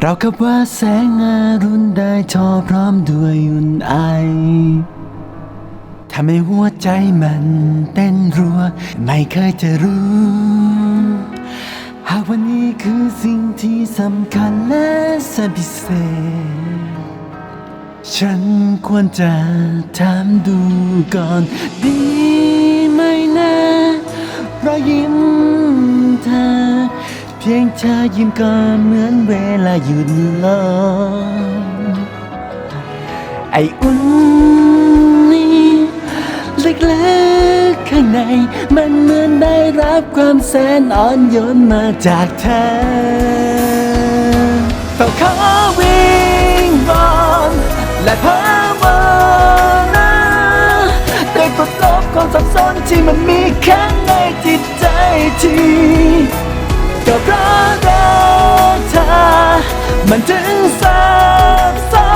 เรากับว่าแสงอารุณได้ทอพร้อมด้วยอุ่นไอทำให้หัวใจมันเต้นรัว ไม่เคยจะรู้ หากวันนี้คือสิ่งที่สำคัญและสพิเศษ ฉันควรจะถามดูก่อนดีไหมนะรอยยิ้ม พียงเธอยิ้มก็เหมือนเวลาหยุดลงไออุ่นนี้เล็กๆข้างใน มันเหมือนได้รับความแสนอ่อนโยนมาจากเธอต้องขอวิงวอนและภาวนาได้ปลดลบความสับสนที่มันมีข้างในจิตใจที่ ก็เพราะรักเธอ มันถึงซับซ้อ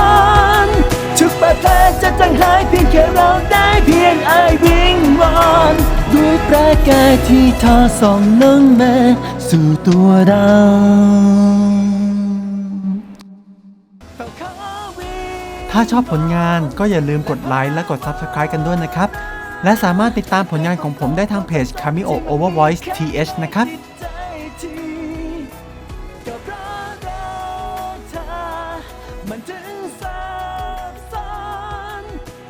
นทุกบาดแผลจะจางหายเพียงแค่เราได้เพียงไอวิงวอนด้วยประกายที่ทอส่องลงมาสู่ตัวเราถ้าชอบผลงานก็อย่าลืมกดไลค์และกด Subscribe กันด้วยนะครับ และสามารถติดตามผลงานของผมได้ทางเพจ Cameo Over Voice TH นะครับ มันจึงสับสน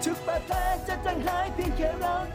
ทุกบาดแผลจะจังหายเพียงแค่เรา